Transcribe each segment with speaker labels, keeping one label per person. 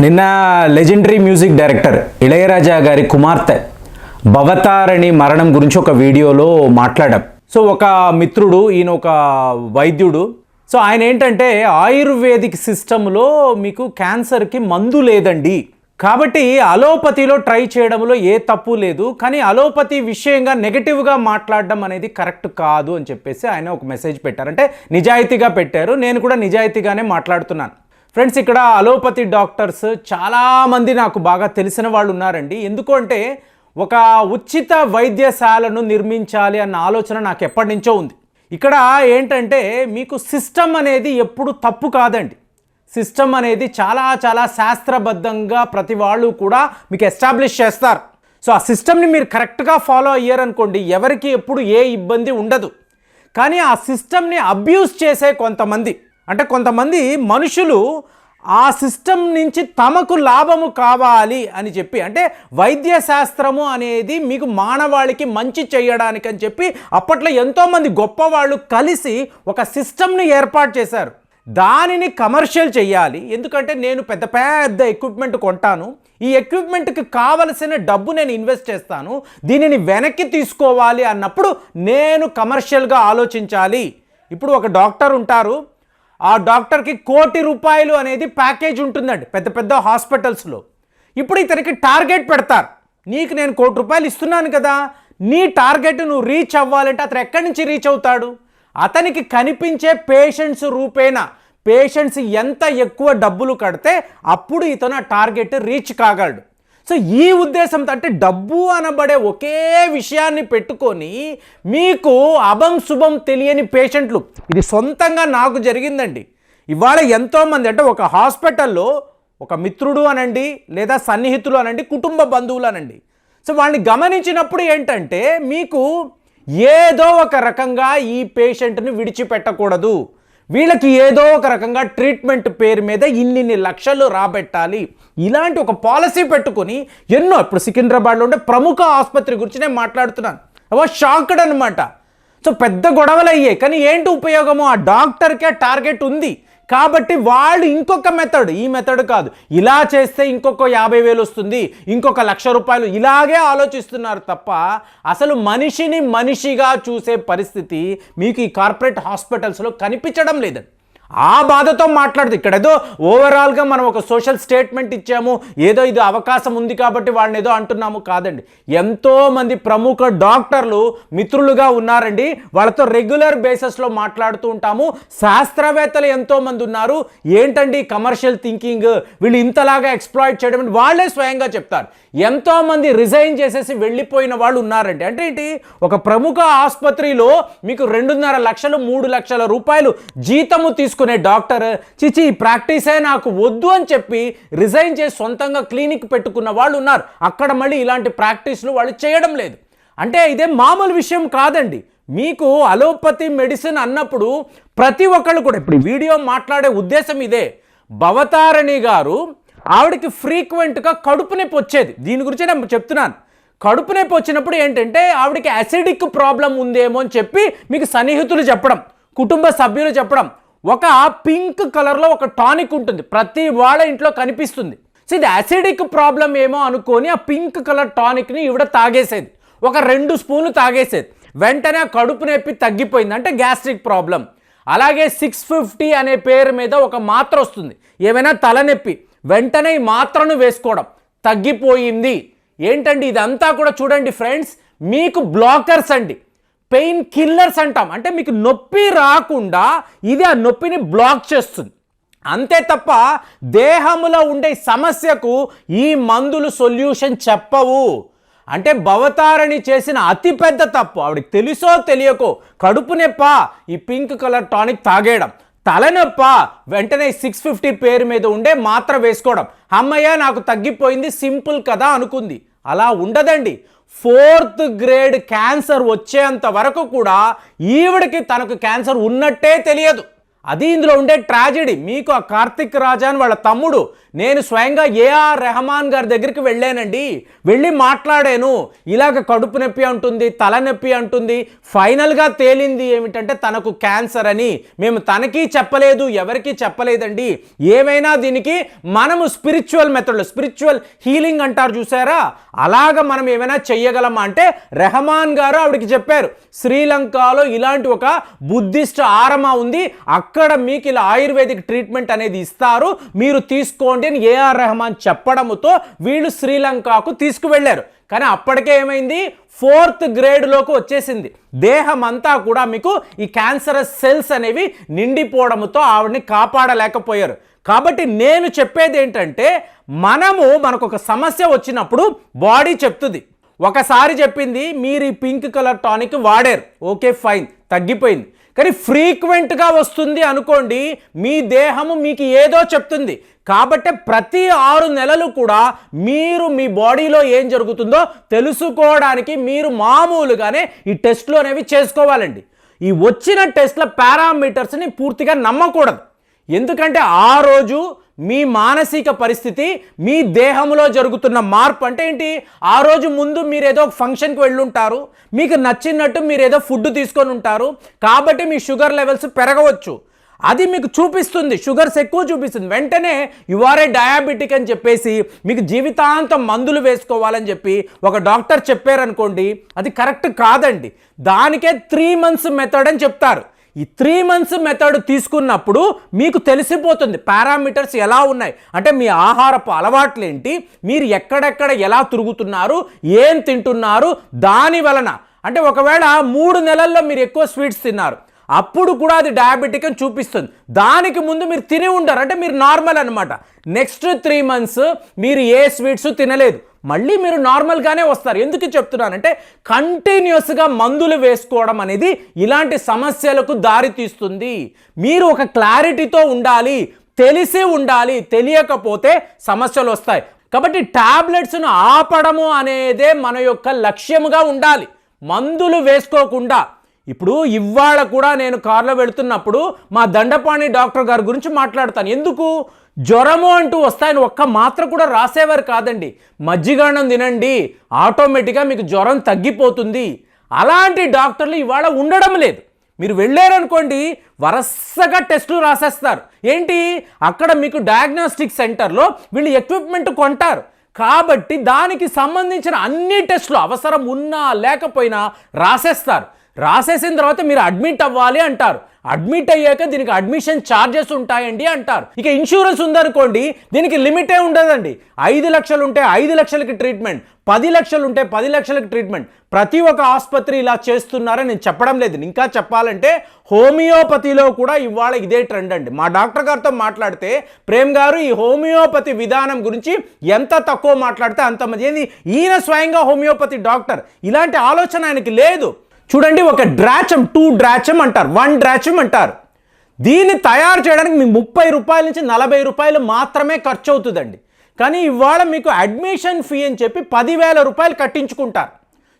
Speaker 1: నిన్న legendary music director Ilaiyaraaja గారి కుమార్తె భవతారణి మరణం గురించి ఒక వీడియోలో మాట్లాడాం. సో ఒక మిత్రుడు ఈయన ఒక వైద్యుడు. సో ఆయన ఏంటంటే ఆయుర్వేదిక్ సిస్టంలో మీకు క్యాన్సర్కి మందు లేదండి. కాబట్టి అలోపతిలో ట్రై చేయడంలో ఏ తప్పు లేదు. కానీ అలోపతి విషయంగా నెగటివ్గా మాట్లాడడం అనేది కరెక్ట్ కాదు అని చెప్పేసి ఆయన ఒక మెసేజ్ పెట్టారు. అంటే నిజాయితీగా పెట్టారు. నేను కూడా నిజాయితీగానే మాట్లాడుతున్నాను. ఫ్రెండ్స్ ఇక్కడ అలోపతి డాక్టర్స్ చాలామంది నాకు బాగా తెలిసిన వాళ్ళు ఉన్నారండి. ఎందుకంటే ఒక ఉచిత వైద్యశాలను నిర్మించాలి అన్న ఆలోచన నాకు ఎప్పటి నుంచో ఉంది. ఇక్కడ ఏంటంటే మీకు సిస్టమ్ అనేది ఎప్పుడు తప్పు కాదండి. సిస్టమ్ అనేది చాలా చాలా శాస్త్రబద్ధంగా ప్రతి వాళ్ళు కూడా మీకు ఎస్టాబ్లిష్ చేస్తారు. సో ఆ సిస్టమ్ని మీరు కరెక్ట్గా ఫాలో అయ్యారనుకోండి ఎవరికి ఎప్పుడు ఏ ఇబ్బంది ఉండదు. కానీ ఆ సిస్టమ్ని అబ్యూస్ చేసే కొంతమంది అంటే కొంతమంది మనుషులు ఆ సిస్టమ్ నుంచి తమకు లాభము కావాలి అని చెప్పి అంటే వైద్య శాస్త్రము అనేది మీకు మానవాళికి మంచి చేయడానికి అని చెప్పి అప్పట్లో ఎంతోమంది గొప్పవాళ్ళు కలిసి ఒక సిస్టమ్ని ఏర్పాటు చేశారు. దానిని కమర్షియల్ చేయాలి. ఎందుకంటే నేను పెద్ద పెద్ద ఎక్విప్మెంట్ కొంటాను. ఈ ఎక్విప్మెంట్కి కావలసిన డబ్బు నేను ఇన్వెస్ట్ చేస్తాను. దీనిని వెనక్కి తీసుకోవాలి అన్నప్పుడు నేను కమర్షియల్గా ఆలోచించాలి. ఇప్పుడు ఒక డాక్టర్ ఉంటారు. ఆ డాక్టర్కి కోటి రూపాయలు అనేది ప్యాకేజ్ ఉంటుందండి పెద్ద పెద్ద హాస్పిటల్స్లో. ఇప్పుడు ఇతనికి టార్గెట్ పెడతారు. నీకు నేను కోటి రూపాయలు ఇస్తున్నాను కదా నీ టార్గెట్ నువ్వు రీచ్ అవ్వాలంటే అతను ఎక్కడి నుంచి రీచ్ అవుతాడు? అతనికి కనిపించే పేషెంట్స్ రూపేణ పేషెంట్స్ ఎంత ఎక్కువ డబ్బులు కడితే అప్పుడు ఇతను ఆ టార్గెట్ రీచ్ కాగలడు. సో ఈ ఉద్దేశంతో అంటే డబ్బు అనబడే ఒకే విషయాన్ని పెట్టుకొని మీకు అభం శుభం తెలియని పేషెంట్లు ఇది సొంతంగా నాకు జరిగిందండి. ఇవాళ ఎంతోమంది అంటే ఒక హాస్పిటల్లో ఒక మిత్రుడు అనండి లేదా సన్నిహితులు అనండి కుటుంబ బంధువులు అనండి. సో వాళ్ళని గమనించినప్పుడు ఏంటంటే మీకు ఏదో ఒక రకంగా ఈ పేషెంట్ని విడిచిపెట్టకూడదు. వీళ్ళకి ఏదో ఒక రకంగా ట్రీట్మెంట్ పేరు మీద ఇన్నిన్ని లక్షలు రాబెట్టాలి. ఇలాంటి ఒక పాలసీ పెట్టుకొని ఎన్నో ఇప్పుడు సికింద్రాబాద్లో ఉండే ప్రముఖ ఆసుపత్రి గురించి నేను మాట్లాడుతున్నాను. అవో షాక్డ్ అనమాట సో పెద్ద గొడవలు అయ్యాయి కానీ ఏంటి ఉపయోగము? ఆ డాక్టర్కే టార్గెట్ ఉంది. కాబట్టి వాళ్ళు ఇంకొక మెథడ్ ఈ మెథడ్ కాదు. ఇలా చేస్తే ఇంకొక యాభై వేలు వస్తుంది ఇంకొక లక్ష రూపాయలు ఇలాగే ఆలోచిస్తున్నారు తప్ప అసలు మనిషిని మనిషిగా చూసే పరిస్థితి మీకు ఈ కార్పొరేట్ హాస్పిటల్స్లో కనిపించడం లేదండి. ఆ బాధతో మాట్లాడదు. ఇక్కడ ఏదో ఓవరాల్గా మనం ఒక సోషల్ స్టేట్మెంట్ ఇచ్చాము ఏదో ఇది అవకాశం ఉంది కాబట్టి వాళ్ళని ఏదో అంటున్నాము కాదండి. ఎంతోమంది ప్రముఖ డాక్టర్లు మిత్రులుగా ఉన్నారండి. వాళ్ళతో రెగ్యులర్ బేసిస్లో మాట్లాడుతూ ఉంటాము. శాస్త్రవేత్తలు ఎంతోమంది ఉన్నారు. ఏంటండి కమర్షియల్ థింకింగ్ వీళ్ళు ఇంతలాగా ఎక్స్ప్లాయిట్ చేయడం వాళ్ళే స్వయంగా చెప్తారు. ఎంతోమంది రిజైన్ చేసేసి వెళ్ళిపోయిన వాళ్ళు ఉన్నారండి. అంటే ఏంటి? ఒక ప్రముఖ ఆసుపత్రిలో మీకు రెండున్నర లక్షలు మూడు లక్షల రూపాయలు జీతము తీసుకు చూసుకునే డాక్టర్ చిచి ఈ ప్రాక్టీసే నాకు వద్దు అని చెప్పి రిజైన్ చేసి సొంతంగా క్లినిక్ పెట్టుకున్న వాళ్ళు ఉన్నారు. అక్కడ మళ్ళీ ఇలాంటి ప్రాక్టీస్లు వాళ్ళు చేయడం లేదు. అంటే ఇదే మామూలు విషయం కాదండి. మీకు అలోపతి మెడిసిన్ అన్నప్పుడు ప్రతి ఒక్కళ్ళు కూడా ఇప్పుడు వీడియో మాట్లాడే ఉద్దేశం ఇదే. భవతారణి గారు ఆవిడకి ఫ్రీక్వెంట్గా కడుపు నొప్పి వచ్చేది. దీని గురించి నేను చెప్తున్నాను. కడుపు నొప్పి వచ్చినప్పుడు ఏంటంటే ఆవిడకి అసిడిక్ ప్రాబ్లం ఉందేమో అని చెప్పి మీకు సన్నిహితులు చెప్పడం కుటుంబ సభ్యులు చెప్పడం ఒక పింక్ కలర్లో ఒక టానిక్ ఉంటుంది. ప్రతి వాళ్ళ ఇంట్లో కనిపిస్తుంది. సో ఇది అసిడిక్ ప్రాబ్లం ఏమో అనుకొని ఆ పింక్ కలర్ టానిక్ని ఇవిడ తాగేసేది. ఒక రెండు స్పూన్లు తాగేసేది. వెంటనే కడుపు నొప్పి తగ్గిపోయింది. అంటే గ్యాస్ట్రిక్ ప్రాబ్లం. అలాగే సిక్స్ ఫిఫ్టీ అనే పేరు మీద ఒక మాత్ర వస్తుంది. ఏమైనా తలనొప్పి. వెంటనే ఈ మాత్రను వేసుకోవడం. తగ్గిపోయింది. ఏంటండి ఇదంతా కూడా చూడండి ఫ్రెండ్స్. మీకు బ్లాకర్స్ అండి. పెయిన్ కిల్లర్స్ అంటాం. అంటే మీకు నొప్పి రాకుండా ఇది ఆ నొప్పిని బ్లాక్ చేస్తుంది. అంతే తప్ప దేహములో ఉండే సమస్యకు ఈ మందులు సొల్యూషన్ చెప్పవు. అంటే భవతారణి చేసిన అతిపెద్ద తప్పు. ఆవిడకి తెలుసో తెలియకో కడుపు నొప్ప ఈ పింక్ కలర్ టానిక్ తాగేయడం. తలనొప్ప వెంటనే సిక్స్ ఫిఫ్టీ పేరు మీద ఉండే మాత్ర వేసుకోవడం. అమ్మయ్య నాకు తగ్గిపోయింది సింపుల్ కదా అనుకుంది. అలా ఉండదండి. ఫోర్త్ గ్రేడ్ క్యాన్సర్ వచ్చేంత వరకు కూడా ఈవిడికి తనకు క్యాన్సర్ ఉన్నట్టే తెలియదు. అది ఇందులో ఉండే ట్రాజెడీ. మీకు ఆ కార్తిక్ అని వాళ్ళ తమ్ముడు. నేను స్వయంగా ఏఆర్ రెహమాన్ గారి దగ్గరికి వెళ్ళానండి. వెళ్ళి మాట్లాడాను. ఇలాగ కడుపు నొప్పి అంటుంది తలనొప్పి అంటుంది. ఫైనల్గా తేలింది ఏమిటంటే తనకు క్యాన్సర్ అని. మేము తనకి చెప్పలేదు ఎవరికి చెప్పలేదండి. ఏమైనా దీనికి మనము స్పిరిచువల్ మెథడ్లో స్పిరిచువల్ హీలింగ్ అంటారు చూసారా? అలాగ మనం ఏమైనా చెయ్యగలమా అంటే రెహమాన్ గారు ఆవిడకి చెప్పారు. శ్రీలంకలో ఇలాంటి ఒక బుద్ధిస్ట్ ఆరమ ఉంది. అక్కడ మీకు ఇలా ఆయుర్వేదిక్ ట్రీట్మెంట్ అనేది ఇస్తారు. మీరు తీసుకోండి అని ఏఆర్ రెహమాన్ చెప్పడంతో వీళ్ళు శ్రీలంకకు తీసుకువెళ్ళారు. కానీ అప్పటికే ఏమైంది? ఫోర్త్ గ్రేడ్లోకి వచ్చేసింది. దేహం అంతా కూడా మీకు ఈ క్యాన్సరస్ సెల్స్ అనేవి నిండిపోవడంతో ఆవిడని కాపాడలేకపోయారు. కాబట్టి నేను చెప్పేది ఏంటంటే మనము మనకు ఒక సమస్య వచ్చినప్పుడు బాడీ చెప్తుంది. ఒకసారి చెప్పింది మీరు ఈ పింక్ కలర్ టానిక్ వాడారు. ఓకే ఫైన్ తగ్గిపోయింది. కానీ ఫ్రీక్వెంట్గా వస్తుంది అనుకోండి మీ దేహము మీకు ఏదో చెప్తుంది. కాబట్టి ప్రతి ఆరు నెలలు కూడా మీరు మీ బాడీలో ఏం జరుగుతుందో తెలుసుకోవడానికి మీరు మామూలుగానే ఈ టెస్ట్లు అనేవి చేసుకోవాలండి. ఈ వచ్చిన టెస్ట్ల పారామీటర్స్ని పూర్తిగా నమ్మకూడదు. ఎందుకంటే ఆ రోజు మీ మానసిక పరిస్థితి మీ దేహంలో జరుగుతున్న మార్పు అంటే ఏంటి? ఆ రోజు ముందు మీరు ఏదో ఒక ఫంక్షన్కి వెళ్ళుంటారు మీకు నచ్చినట్టు మీరు ఏదో ఫుడ్ తీసుకొని ఉంటారు కాబట్టి మీ షుగర్ లెవెల్స్ పెరగవచ్చు. అది మీకు చూపిస్తుంది షుగర్స్ ఎక్కువ చూపిస్తుంది. వెంటనే యువారే డయాబెటిక్ అని చెప్పేసి మీకు జీవితాంతం మందులు వేసుకోవాలని చెప్పి ఒక డాక్టర్ చెప్పారనుకోండి అది కరెక్ట్ కాదండి. దానికే త్రీ మంత్స్ మెథడ్ అని చెప్తారు. ఈ త్రీ మంత్స్ మెథడ్ తీసుకున్నప్పుడు మీకు తెలిసిపోతుంది పారామీటర్స్ ఎలా ఉన్నాయి. అంటే మీ ఆహారపు అలవాట్లు ఏంటి మీరు ఎక్కడెక్కడ ఎలా తిరుగుతున్నారు ఏం తింటున్నారు దాని వలన. అంటే ఒకవేళ మూడు నెలల్లో మీరు ఎక్కువ స్వీట్స్ తిన్నారు అప్పుడు కూడా అది డయాబెటిక్ అని చూపిస్తుంది. దానికి ముందు మీరు తిని ఉండరు అంటే మీరు నార్మల్ అనమాట నెక్స్ట్ త్రీ మంత్స్ మీరు ఏ స్వీట్స్ తినలేదు. మళ్ళీ మీరు నార్మల్గానే వస్తారు. ఎందుకు చెప్తున్నానంటే కంటిన్యూస్గా మందులు వేసుకోవడం అనేది ఇలాంటి సమస్యలకు దారితీస్తుంది మీరు ఒక క్లారిటీతో ఉండాలి తెలిసి ఉండాలి తెలియకపోతే సమస్యలు వస్తాయి. కాబట్టి టాబ్లెట్స్ను ఆపడము అనేదే మన యొక్క లక్ష్యముగా ఉండాలి. మందులు వేసుకోకుండా. ఇప్పుడు ఇవాళ కూడా నేను కారులో వెళుతున్నప్పుడు మా దండపాణి డాక్టర్ గారి గురించి మాట్లాడతాను. ఎందుకు? జ్వరము అంటూ వస్తాయని ఒక్క మాత్ర కూడా రాసేవారు కాదండి. మజ్జిగాణం తినండి ఆటోమేటిక్గా మీకు జ్వరం తగ్గిపోతుంది. అలాంటి డాక్టర్లు ఇవాళ ఉండడం లేదు. మీరు వెళ్ళారనుకోండి వరుసగా టెస్టులు రాసేస్తారు. ఏంటి? అక్కడ మీకు డయాగ్నోస్టిక్ సెంటర్లో వీళ్ళు ఎక్విప్మెంట్ కొంటారు. కాబట్టి దానికి సంబంధించిన అన్ని టెస్టులు అవసరం ఉన్నా లేకపోయినా రాసేస్తారు. రాసేసిన తర్వాత మీరు అడ్మిట్ అవ్వాలి అంటారు. అడ్మిట్ అయ్యాక దీనికి అడ్మిషన్ ఛార్జెస్ ఉంటాయండి అంటారు. ఇక ఇన్సూరెన్స్ ఉందనుకోండి దీనికి లిమిటే ఉండదండి. ఐదు లక్షలు ఉంటే ఐదు లక్షలకి ట్రీట్మెంట్ పది లక్షలు ఉంటే పది లక్షలకి ట్రీట్మెంట్. ప్రతి ఒక్క ఆసుపత్రి ఇలా చేస్తున్నారని నేను చెప్పడం లేదు. ఇంకా చెప్పాలంటే హోమియోపతిలో కూడా ఇవాళ ఇదే ట్రెండ్ అండి. మా డాక్టర్ గారితో మాట్లాడితే ప్రేమ్ గారు ఈ హోమియోపతి విధానం గురించి ఎంత తక్కువ మాట్లాడితే అంత మంది. ఏంది? ఈయన స్వయంగా హోమియోపతి డాక్టర్. ఇలాంటి ఆలోచన ఆయనకి లేదు. చూడండి ఒక డ్రాచం టూ డ్రాచం అంటారు వన్ డ్రాచం అంటారు. దీన్ని తయారు చేయడానికి మీ ముప్పై రూపాయల నుంచి నలభై రూపాయలు మాత్రమే ఖర్చు అవుతుందండి. కానీ ఇవాళ మీకు అడ్మిషన్ ఫీ అని చెప్పి పదివేల రూపాయలు కట్టించుకుంటారు.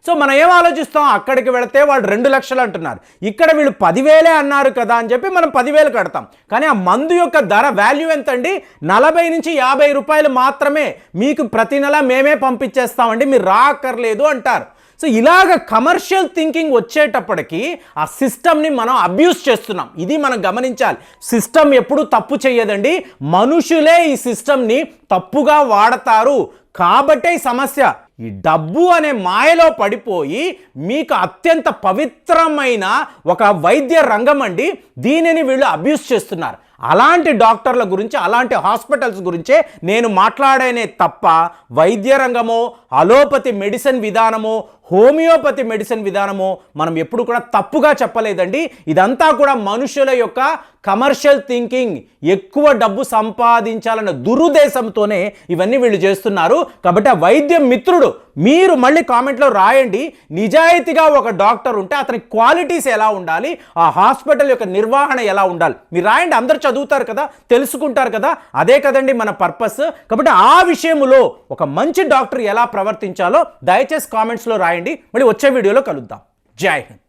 Speaker 1: సో మనం ఏం ఆలోచిస్తాం? అక్కడికి వెళితే వాళ్ళు రెండు లక్షలు అంటున్నారు. ఇక్కడ వీళ్ళు పదివేలే అన్నారు కదా అని చెప్పి మనం పదివేలు కడతాం. కానీ ఆ మందు యొక్క ధర వాల్యూ ఎంత అండి నలభై నుంచి యాభై రూపాయలు మాత్రమే మీకు ప్రతి నెల మేమే పంపించేస్తామండి. మీరు రాక్కర్లేదు అంటారు. సో ఇలాగ కమర్షియల్ థింకింగ్ వచ్చేటప్పటికి ఆ సిస్టమ్ని మనం అబ్యూస్ చేస్తున్నాం. ఇది మనం గమనించాలి. సిస్టమ్ ఎప్పుడు తప్పు చేయదండి. మనుషులే ఈ సిస్టమ్ని తప్పుగా వాడతారు. కాబట్టే సమస్య. ఈ డబ్బు అనే మాయలో పడిపోయి మీకు అత్యంత పవిత్రమైన ఒక వైద్య రంగం అండి. దీనిని వీళ్ళు అబ్యూస్ చేస్తున్నారు. అలాంటి డాక్టర్ల గురించి అలాంటి హాస్పిటల్స్ గురించే నేను మాట్లాడేనే తప్ప వైద్య రంగమో అలోపతి మెడిసిన్ విధానమో హోమియోపతి మెడిసిన్ విధానమో మనం ఎప్పుడు కూడా తప్పుగా చెప్పలేదండి. ఇదంతా కూడా మనుషుల యొక్క కమర్షియల్ థింకింగ్ ఎక్కువ డబ్బు సంపాదించాలన్న దురుద్దేశంతోనే ఇవన్నీ వీళ్ళు చేస్తున్నారు. కాబట్టి ఆ వైద్య మిత్రుడు మీరు మళ్ళీ కామెంట్లో రాయండి. నిజాయితీగా ఒక డాక్టర్ ఉంటే అతని క్వాలిటీస్ ఎలా ఉండాలి ఆ హాస్పిటల్ యొక్క నిర్వహణ ఎలా ఉండాలి. మీరు రాయండి అందరు చదువుతారు కదా తెలుసుకుంటారు కదా అదే కదండి మన పర్పస్. కాబట్టి ఆ విషయంలో ఒక మంచి డాక్టర్ ఎలా ప్రవర్తించాలో దయచేసి కామెంట్స్లో రాయండి. రాయండి. మళ్ళీ వచ్చే వీడియోలో కలుద్దాం. జై హింద్.